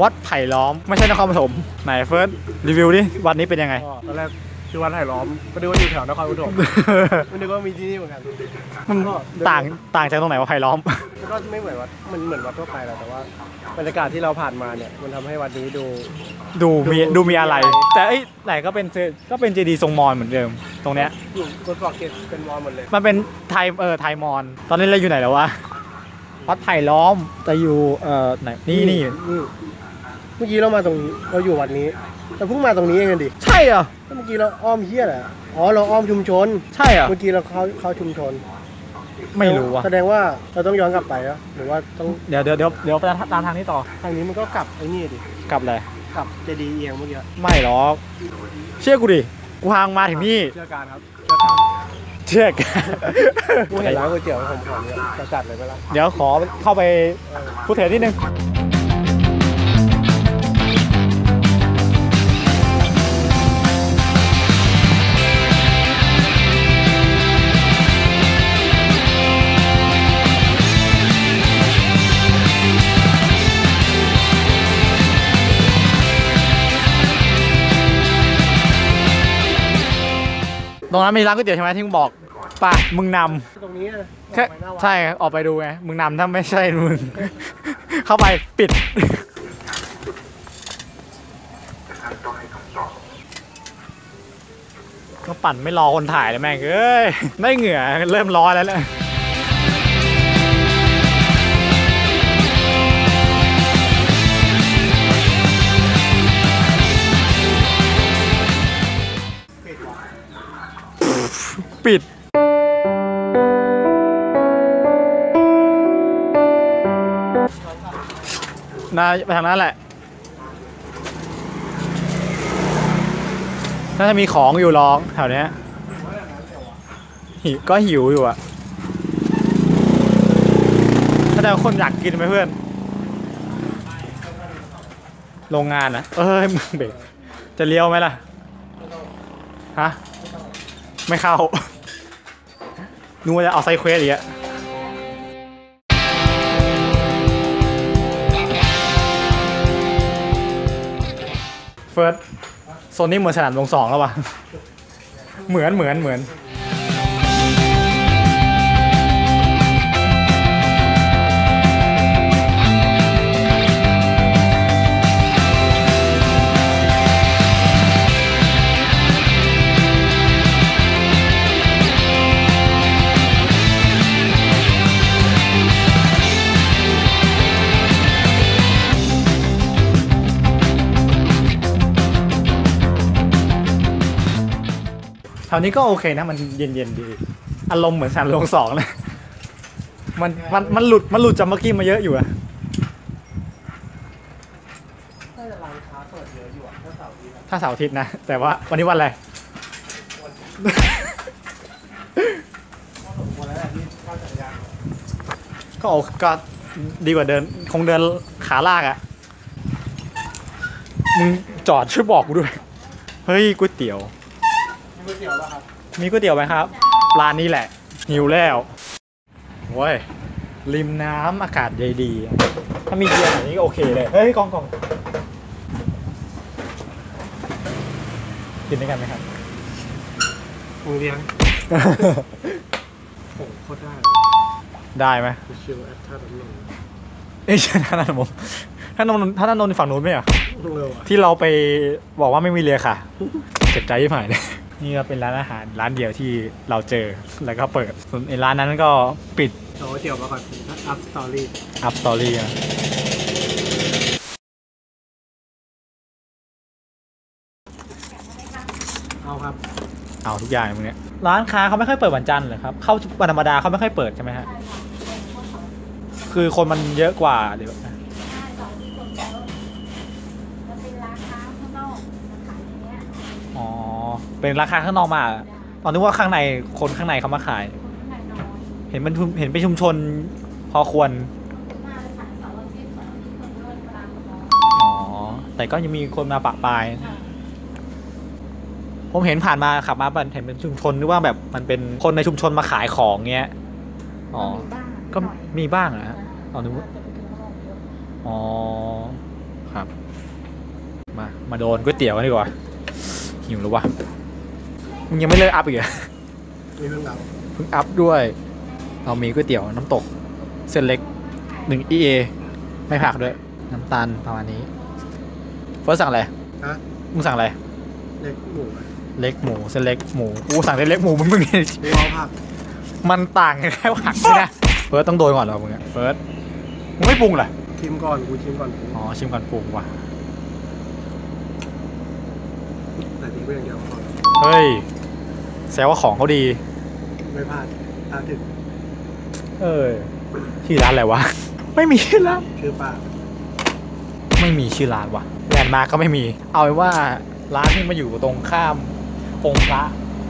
วัดไผ่ล้อมไม่ใช่นครปฐมไหนเฟิร์สรีวิวดิวัดนี้เป็นยังไงก็ตอนแรกชื่อวัดไผ่ล้อมก็นึกว่าอยู่แถวนครปฐมไม่นึกว่ามีที่นี่เหมือนกันมันก็ต่างต่างจากตรงไหนว่าไผ่ล้อมมันก็ไม่เหมือนวัดมันเหมือนวัดทั่วไปแหละแต่ว่าบรรยากาศที่เราผ่านมาเนี่ยมันทำให้วัดนี้ดู ดูมีดูดูมีอะไรมีอะไร แต่ไอ้ยไหนก็เป็นเจก็เป็นเจดีย์ทรงมอญเหมือนเดิม ตรงเนี้ยอยู่บนเกาะเกร็ดเป็นวอลหมดเลยมันเป็นไทยเออไทยมอญตอนนี้เราอยู่ไหนแล้ววะ วัดไผ่ล้อมแต่อยู่เอ่อไหนนี่นี่นี่เมื่อกี้เรามาตรงนี้เราอยู่วัดนี้เราเพิ่งมาตรงนี้เองกันดิใช่เหรอแล้วเมื่อกี้เราอ้อมเฮียแหละอ๋อเราอ้อมชุมชน ใช่เหรอเมื่อกี้เราเข้าเข้าชุมชน ไม่รู้ว่ะแสดงว่าเราต้องย้อนกลับไปแล้วหรือว่าต้องเดี๋ยวเดี๋ยวเดี๋ยวเดี๋ยวไปตามทางนี้ต่อทางนี้มันก็กลับไอ้นี่ดิกลับเลยกลับเจดีย์เอียงเมื่อกี้ไม่หรอกเชื่อกูดิกูพางมาถึงนี่เชื่อการครับเชื่อการ เชื่อกันกูเห็นร้านก๋วยเตี๋ยวผมขอเนี่ยจะจัดเลยไหมล่ะเดี๋ยวขอเข้าไปพูดเถนิดนึง ตรงนั้นมีร้านก๋วยเตี๋ยวใช่ไหมที่มึงบอกป่ะมึงนำตรงนี้นะแค่ออกไปหน้าวัดใช่ออกไปดูไงมึงนำถ้าไม่ใช่มึง เข้าไปปิด ก็ปั่นไม่รอคนถ่ายเลยแม่งเอ้ยได้เหงื่อเริ่มร้อนแล้วแหล ปิดน่าไปทางนั้นแหละ น่าจะมีของอยู่ร้องแถวเนี้ยหิวก็หิวอยู่อะถ้าแต่คนอยากกินไหมเพื่อน โรงงานอะเอ้ยมึงเบรกจะเลี้ยวไหมล่ะ ฮะ ไม่เข้า นึกว่าจะเอาไซเควสอีกอะเฟิร์สโซนนี้เหมือนสนามลงสองแล้ววะเหมือนเหมือนเหมือน ถวนี้ก็โอเคนะมันเย็นๆดี อารมณ์เหมือนสนามลงสองเลยมันมันมันหลุดมันหลุดจากเมื่อกี้มาเยอะอยู่อะน่าจะร้านค้าเปิดเยอะอยู่อะถ้าเสาร์อาที่ถ้าเสาร์อาทิตย์นะ แต่ว่าวันนี้วันอะไรสมควรแล้วแหละที่เข้าจักรยานก็โอก็ดีกว่าเดินคงเดินขาลากอะมึงจอดช่วยบอกกูด้วย เฮ้ยก๋วยเตี๋ยว มีก๋วยเตี๋ยวแล้วครับ มีก๋วยเตี๋ยวไหมครับ ร้านนี้แหละ หิวแล้วโว้ย ริมน้ำอากาศดีดีๆถ้ามีเบียร์แบบนี้ก็โอเคเลย เฮ้ยกองกองกินด้วยกันไหมครับมือเลี้ยงโอ้โหโคตรได้เลยได้ไหมชิวแอปท่าตำรวจเอ้ยท่านนนท์ท่านนนท์ท่านนนท์ฝั่งนู้นไหมอะเร็วอะที่เราไปบอกว่าไม่มีเรือค่ะ เจ็บใจยิ่งหายเลย นี่ก็เป็นร้านอาหารร้านเดียวที่เราเจอแล้วก็เปิดส่วนไอ้ร้านนั้นก็ปิดเอาก๋วยเตี๋ยวมาก่อนอัพสตอรี่อัพสตอรี่อะเอาครับ เอาทุกอย่างมึงเนี่ยร้านค้าเขาไม่ค่อยเปิดวันจันทร์เหรอครับเข้าวันธรรมดาเขาไม่ค่อยเปิดใช่ไหมฮะคือคนมันเยอะกว่าหรือแบบมันเป็นราคาข้างนอกมาขายอย่าง เงี้ยอ๋อเป็นราคาข้างนอกมาเหรอตอนนึกว่าข้างในคนข้างในเขามาขายข้างในนอกเห็นมันชุมเห็นเป็นชุมชนพอควรมาขายเสาร์อาทิตย์เสาร์อาทิตย์คนก็เวลาคนนอนอ๋อแต่ก็ยังมีคนมาปะปาย ผมเห็นผ่านมาขับมาเห็นเป็นชุมชนหรือว่าแบบมันเป็นคนในชุมชนมาขายของเงี้ยอ๋อมีบ้างก็หน่อยมีบ้างเหรอฮะอ๋อนึกว่าจะไปถึงโรงเยอะอ๋อครับ มา มาโดนก๋วยเตี๋ยวกันดีกว่า หิวแล้ววะมึงยังไม่เลิกอัพอีกเหรอนี่เพิ่งเอาเพิ่งอัพด้วย เรามีก๋วยเตี๋ยวน้ำตก เส้นเล็กหนึ่ง EA ไม่ผักด้วย น้ำตาลประมาณนี้เฟิร์สสั่งอะไรฮะมึงสั่งอะไร เล็กหมูเล็กหมูเส้นเล็กหมูกูสั่งเส้นเล็กหมูมึงมึงนี่หมูเอาผักมันต่างกันแค่ผักนี่นะเฟิร์สต้องโดนก่อนเหรอมึงอะเฟิร์สมึงไม่ปรุงเหรอชิมก่อนกูชิมก่อนกูอ๋อชิมก่อนปรุงว่ะ แต่ดีไปอย่างเดียวก่อนเฮ้ยแซวว่าของเขาดี ไม่พลาดตาถึงเออชื่อร้านอะไรวะ ไม่มีชื่อร้านชื่อป้าไม่มีชื่อร้านว่ะแลนด์มาร์กก็ไม่มี เอาไว้ว่าร้านที่มาอยู่ตรงข้ามองค์พระ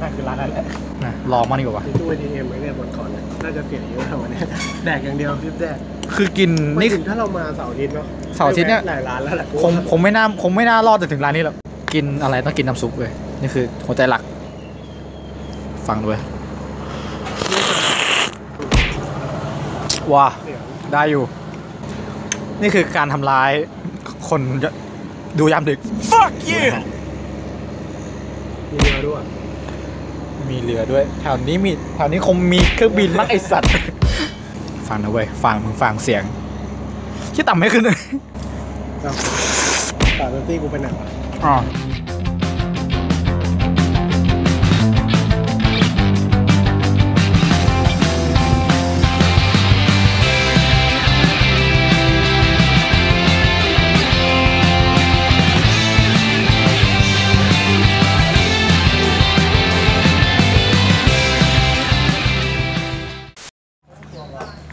นั่นคือร้านนั่นแหละนะลองมาดีกว่าที่ตู้ ATM ไว้เนี่ยบนก่อนเนี่ยน่าจะเสียเยอะเท่าวันนี้แดกอย่างเดียวรีบแดกคือกินนี่นี่ ถึงถ้าเรามาเสาร์อาทิตย์เนาะเสาร์อาทิตย์เนี่ย หลายร้านแล้วแหละคงคงไม่น่าคงไม่น่ารอดจนถึงร้านนี้หรอก กินอะไรต้องกินน้ำซุปเลยนี่คือหัวใจหลัก ฟังด้วยว้าเสียงได้อยู่ นี่คือการทำร้ายคนดูยามดึก fuck you มีเรือด้วย มีเรือด้วย แถวนี้มี แถวนี้คงมีเครื่องบินมั้งไอสัตว์ ฟังนะเว้ย ฟังมึงฟังเสียง ที่ต่ำไม่ขึ้นเลย เอ้าตาเบนตี้กูไปไหนวะอ๋อ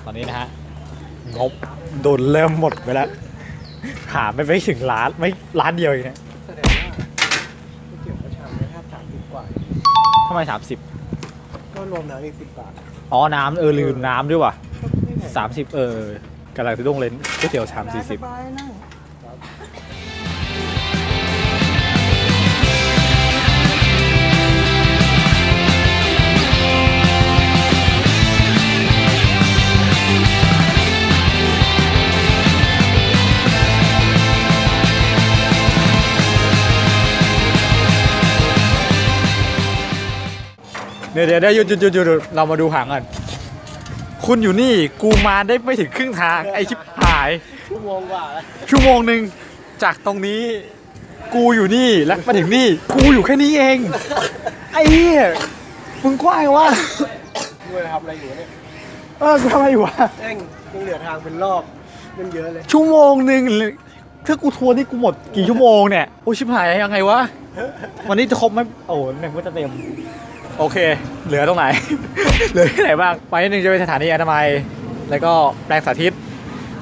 ตอนนี้นะฮะงบโดนเริ่มหมดไปแล้ว หาไม่ไปถึงร้านไม่ร้านเดียวเองเนี่ยแสดงว่าก๋วยเตี๋ยวกระชามเนี่ยแทบสามสิบกว่า ทำไมสามสิบก็รวมน้ำอีกสิบบาทอ๋อน้ำเออลืมน้ำด้วยว่ะสามสิบเออกำลังจะต้องเล่นก๋วยเตี๋ยวชามสี่สิบเดี๋ยวเดี๋ยวเดี๋ยวหยุดหยุดหยุดหยุดเรามาดูหางก่อนคุณอยู่นี่กูมาได้ไม่ถึงครึ่งทาง ไอชิบหาย ชั่วโมงกว่าแล้วชั่วโมงหนึ่งจากตรงนี้ กูอยู่นี่แล้วมาถึงนี่ กูอยู่แค่นี้เอง ไอ้เหี้ยมึงกว้างวะกูจะทำอะไรอยู่เนี่ยเออกูทำอะไรอยู่วะแม่งยังเหลือทางเป็นรอบมันเยอะเลย ชั่วโมงหนึ่งถ้ากูทัวร์นี่กูหมดกี่ชั่วโมงเนี่ยโอ้ชิบหายยังไงวะวันนี้จะครบไหมโอ้หนึ่งก็จะเต็ม โอเค เหลือตรงไหน เหลือที่ไหนบ้าง ไปนิดนึงจะเป็นสถานีอนามัย แล้วก็แปลงสาธิต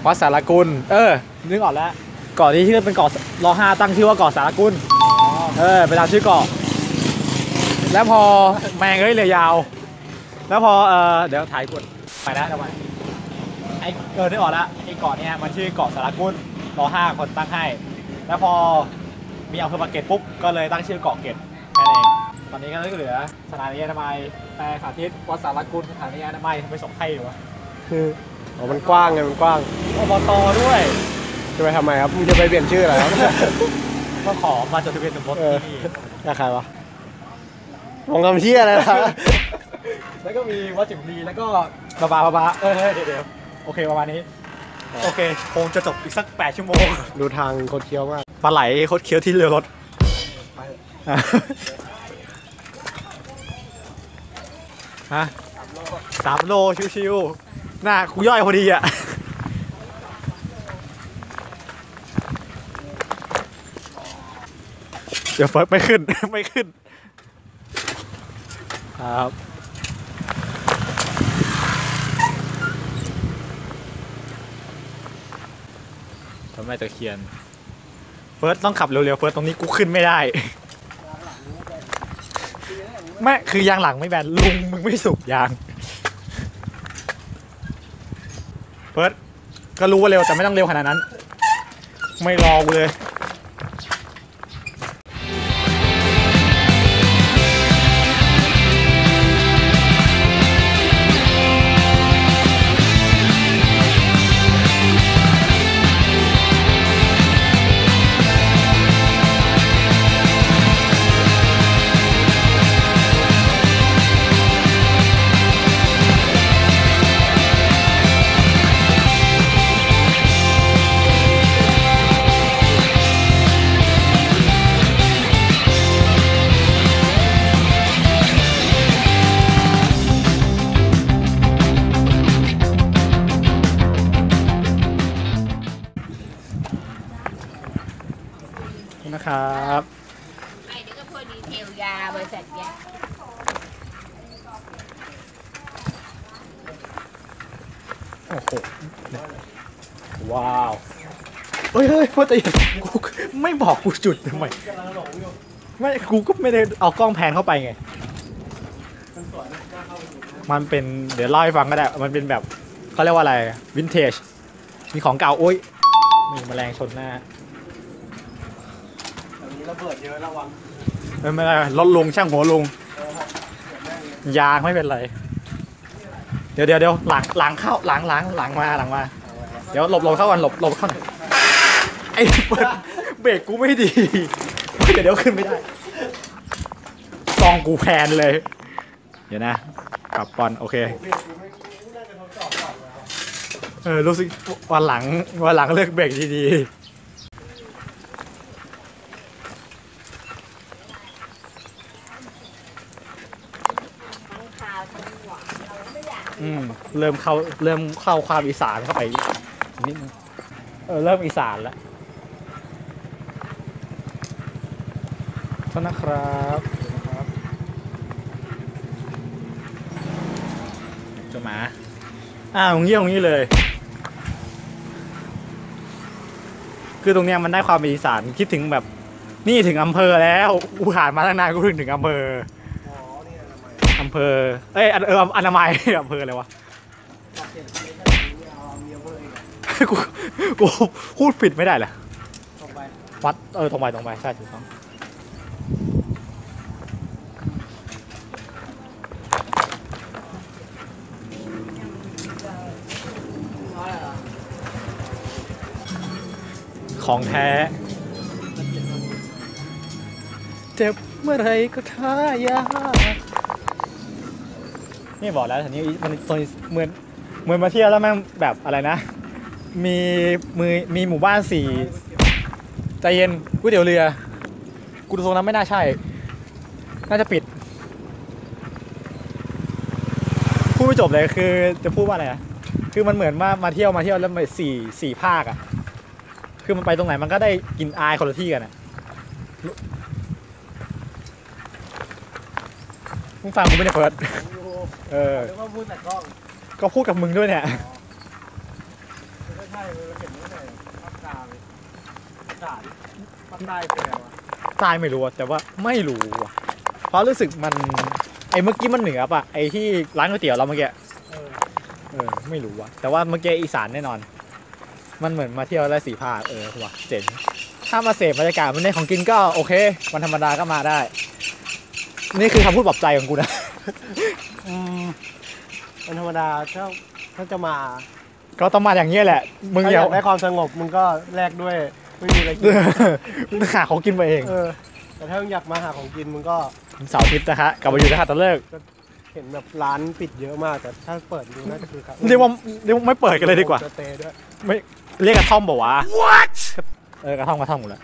วัดสารกุล เออ นึกออกแล้ว เกาะนี้ชื่อเป็นเกาะรอห้าตั้งชื่อว่าเกาะสารกุล เออ ไปตามชื่อเกาะ แล้วพอแมงเอ้ยเรือยาว แล้วพอ เออเดี๋ยวถ่ายกดไปนะทำไมไอเออนึกออกแล้วไอเกาะเนี้ยมันชื่อเกาะสารกุลรอห้าคนตั้งให้ แล้วพอมีอำเภอปากเกร็ดปุ๊บ ก็เลยตั้งชื่อเกาะเกร็ดแค่นั้นเอง อนนี้ก็เหลือสถานีอนามัยแปลงสาธิตวัดสารกุลสถานีอนามัยทำไมส่งให้วะคืออ๋อมันกว้างไงมันกว้างอบตด้วยจะไปทำไมครับมึงจะไปเปลี่ยนชื่ออะไรครับก็ขอมาจดทะเบียนสมรสเออที่นี่ราคาวะมองคำเชี่ยอะไรนะแล้วก็มีวัดจิมรีแล้วก็บาบาบาบาเออเฮ้ยเดี๋ยวเดี๋ยวโอเคประมาณนี้ โอเคคงจะจบอีกสัก 8 ชั่วโมง ดูทางโคตรเคี้ยวมากปลาไหลคดเคี้ยวที่เรือรถ ไป อะ ฮะสามโลชิวๆหน้ากูย่อยพอดีอะเดี๋ยวเฟิร์สไม่ขึ้น ไม่ขึ้น ครับพระแม่ตะเคียน เฟิร์สต้องขับเร็วๆ เฟิร์สตรงนี้กูขึ้นไม่ได้ แม่คือยางหลังไม่แบนลุงมึงไม่สูบยางเพิร์ดก็รู้ว่าเร็วแต่ไม่ต้องเร็วขนาดนั้น ไม่รอเลย โอ้โห ว้าว เฮ้ยเฮ้ยพ่อตีกูไม่บอกกูจุดทำไมกำลังหลงอยู่ไม่ กูก็ไม่ได้เอากล้องแพนเข้าไปไงมันสวยนะกล้าเข้าไปดูมันเป็น เดี๋ยวเล่าให้ฟังก็ได้ มันเป็นแบบเขาเรียกว่าอะไร วินเทจ มีของเก่า โอ้ย มีแมลงชนหน้าแต่นี้ระเบิดเยอะระวัง ไม่เป็นไรรถลุงช่างหัวลง ยางไม่เป็นไร เดี๋ยวเดี๋ยวเดี๋ยวหลังหลังเข้าหลังหลังหลังมาหลังมา เดี๋ยวหลบหลบเข้ากันหลบหลบเข้าหน่อยไอ้เปิดเบรกกูไม่ดี เดี๋ยวเดี๋ยวขึ้นไม่ได้กองกูแพนเลย เดี๋ยวนะกลับก่อนโอเคเออรู้สึกวันหลังวันหลังเลือกเบรกดีๆ อืมเริ่มเข้าเริ่มเข้าความอีสานเข้าไปนิดนึงเออเริ่มอีสานแล้วโทษนะครับเจะหมาอ้าวงี้ตรงนี้เลย คือตรงเนี้ยมันได้ความเป็นอีสานคิดถึงแบบนี่ถึงอำเภอแล้วกูผ่านมาตั้งนานกูถึงถึงอำเภอ อำเภอ เอ้ยอันเอออนามัยอำเภออะไรวะตัดเสร็จเลยขนาดนี้เอาเมียเบอร์อีกอะกูกูพูดผิดไม่ได้เหรอตรงไปวัดเออตรงไปตรงไปใช่ถูกต้องของแท้ เจ็บเมื่อไรก็ท้ายาก นี่บอกแล้วทีนี้มันโซนเหมือนเหมือนมาเที่ยวแล้วแม่งแบบอะไรนะ มีมือมีหมู่บ้านสี่ใจเย็นก๋วยเตี๋ยวเรือ กูดูทรงนั้นไม่น่าใช่ น่าจะปิด พูดไม่จบเลยคือจะพูดว่าอะไรนะคือมันเหมือนว่ามาเที่ยวมาเที่ยวแล้วมาสี่สี่ภาคอะคือมันไปตรงไหนมันก็ได้กลินอายคนละที่กันอะมึงฟังกูไม่ได้เปิด เออเรียกว่าพูดแต่กล้องก็พูดกับมึงด้วยเนี่ย ไม่ใช่เลยเราเห็นตั้งแต่ภาคกลางภาคกลางภาคใต้เป็นไงวะใต้ไม่รู้อะแต่ว่าไม่รู้อะเพราะรู้สึกมัน ไอ้เมื่อกี้มันเหนือปะไอ้ที่ร้านก๋วยเตี๋ยวเราเมื่อกี้ เออเออ ไม่รู้ว่ะ แต่ว่าเมื่อกี้อีสานแน่นอน มันเหมือนมาเที่ยวได้สี่ภาคเออว่ะเจ๋ง ถ้ามาเสพบรรยากาศมันในของกินก็โอเค วันธรรมดาก็มาได้ นี่คือคำพูดปลอบใจของกูนะ อืมมันธรรมดาถ้าถ้าจะมาก็ต้องมาอย่างนี้ยแหละ มึงถ้าอย่าอยากได้ความสงบมึงก็แลกด้วยไม่มีอะไรกินมึงหาของกินมาเองเออ แต่ถ้ามึงอยากมาหาของกินมึงก็เสาร์อาทิตย์นะฮะกลับมาอยู่นะฮะตอนเลิกเห็นแบบร้านปิดเยอะมากแต่ถ้าเปิดดูน่าจะคือครับเรียกว่าเรียกว่าไม่เปิดกันเลยดีกว่า จะเตด้วยไม่เรียกกระท่อมบอกว่าวะ What เออกระท่อมกระท่อมหมดแล้ว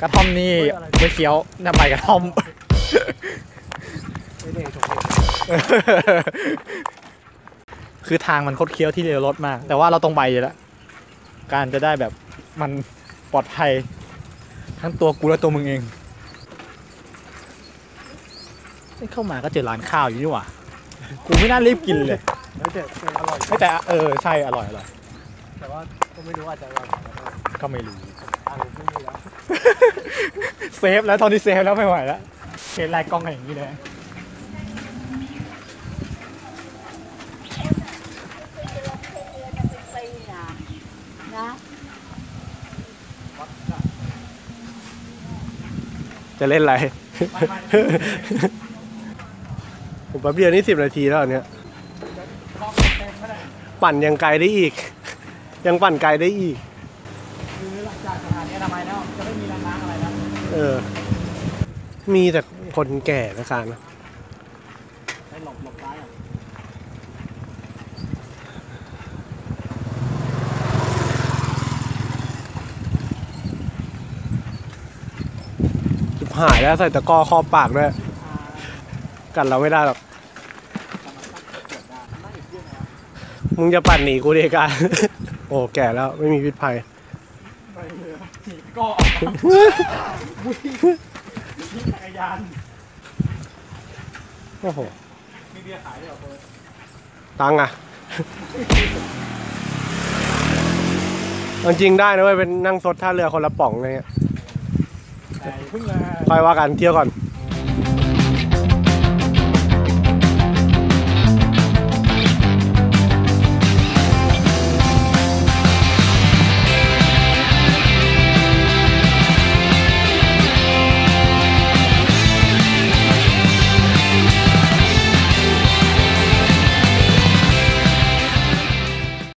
กระท่อมนี่ไม่เคี้ยวน่าไปกระท่อม ไม่ได้ถูกเห็น คือทางมันคดเคี้ยวที่เร็วรถมาก แต่ว่าเราตรงไปอยู่แล้ว การจะได้แบบมันปลอดภัย ทั้งตัวกูและตัวมึงเองนี่เข้ามาก็เจอร้านข้าวอยู่นี่หว่ากูไม่น่ารีบกินเลยแล้วแต่เป็นอร่อยไม่แต่เออใช่อร่อยอร่อย แต่ว่าก็ไม่รู้อาจจะอร่อยกว่าก็ได้ก็ไม่รู้ตังค์ไม่มีแล้วเซฟแล้วตอนนี้เซฟแล้วไม่ไหวแล้วเคสแรกกล้องกันอย่างนี้เลย ไปนะนะ จะเล่นอะไร ผมแป๊บเดียวนี่สิบนาทีแล้วเนี้ยปั่นยังไกลได้อีก ยังปั่นไกลได้อีก คือหลังจากสถานีอนามัยแล้วจะไม่มีร้านล้างอะไรแล้ว เออ มีแต่คนแก่นะครับนะ ให้หลบหลบซ้ายอะ ชิบ หายแล้วใส่ตะกร้อครอบปากด้วย กันเราไม่ได้หรอก มึงจะปั่นหนีกูดีกัน โอ้แก่แล้วไม่มีพิษภัยไปเลยถีบเกาะวิ่งขี่จักรยานโอ้โหมีเบียร์ขายด้วยเหรอเฟิร์สตังค์อะเอาจริงได้นะเว้ยเป็นนั่งซดท่าเรือคนละป๋องอะไรเงี้ยแต่อย่าเพิ่งเลยค่อยว่ากันเที่ยวก่อน